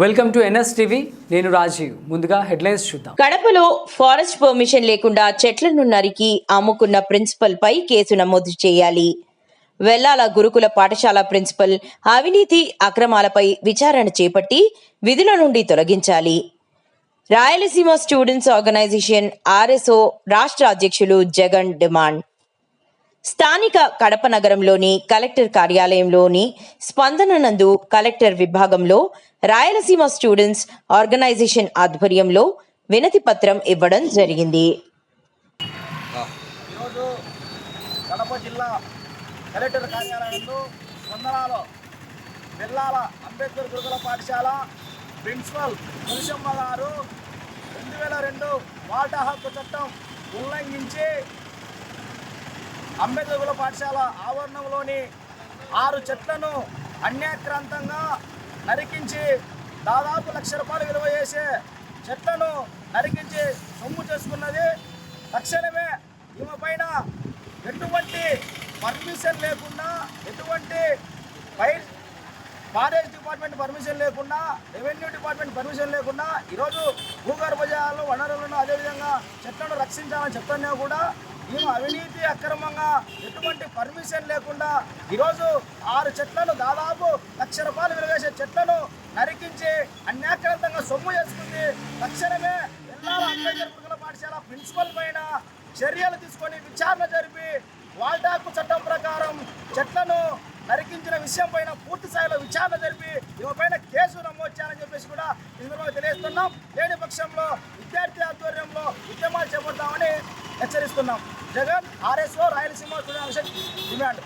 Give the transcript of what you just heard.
Welcome to NS TV నేను రాజీవ్. ముందుగా headlines చూద్దాం. కడపలో ఫారెస్ట్ పర్మిషన్ లేకుండా చెట్లను నరికి అమ్ముకున్న ప్రిన్సిపల్ పై కేసు నమోదు చేయాలి. వెల్లాల గురుకుల పాఠశాల ప్రిన్సిపల్ అవినీతి అక్రమాలపై విచారణ చేపట్టి విధుల నుండి తొలగించాలి. రాయలసీమ స్టూడెంట్స్ ఆర్గనైజేషన్ ఆర్ఎస్ఓ రాష్ట్ర అధ్యక్షులు జగన్ డిమాండ్. స్థానిక కడప నగరంలోని కలెక్టర్ కార్యాలయంలోని స్పందన నందు కలెక్టర్ విభాగంలో రాయలసీమ స్టూడెంట్స్ ఆర్గనైజేషన్ ఆధ్వర్యంలో వినతి పత్రం ఇవ్వడం జరిగింది. ఈరోజు కడప జిల్లా కలెక్టర్ కార్యాలయంలో అంబేద్కర్ గురుకుల పాఠశాల ప్రిన్సిపల్ తులసమ్మ గారు రెండు వేల రెండు వాటా హక్కు చట్టం ఉల్లంఘించి అంబేద్కర్ పాఠశాల ఆవరణంలోని ఆరు చెట్లను అన్యాక్రాంతంగా నరికించి దాదాపు లక్ష రూపాయలు విలువ చేసే చెట్లను నరికించి సొమ్ము చేసుకున్నది. తక్షణమే ఈమె పైన ఎటువంటి పర్మిషన్ లేకుండా ఎటువంటి పై ఫారెస్ట్ డిపార్ట్మెంట్ పర్మిషన్ లేకుండా రెవెన్యూ డిపార్ట్మెంట్ పర్మిషన్ లేకుండా ఈరోజు భూగర్భజాలు వనరులను అదేవిధంగా చెట్లను రక్షించాలని చెప్తున్నా కూడా మేము అవినీతి అక్రమంగా ఎటువంటి పర్మిషన్ లేకుండా ఈరోజు ఆరు చెట్లను దాదాపు లక్ష రూపాయలు విలువేసే చెట్లను నరికించి అన్యాక్రాంతంగా సొమ్ము చేసుకుంది. తక్షణమే ఎల్లాల అంబేద్కర్ గురుకుల పాఠశాల ప్రిన్సిపల్ పైన చర్యలు తీసుకొని విచారణ జరిపి వాల్టాకు చట్టం ప్రకారం చెట్లను నరికించిన విషయం పైన పూర్తి స్థాయిలో విచారణ జరిపి ఈమె కేసు నమోదు చేయాలని చెప్పేసి కూడా ఈ సందర్భంగా తెలియజేస్తున్నాం. లేని పక్షంలో విద్యార్థి ఆధ్వర్యంలో ఉద్యమాలు చేపడతామని హెచ్చరిస్తున్నాం. Jagan RSO Rayalaseema demand.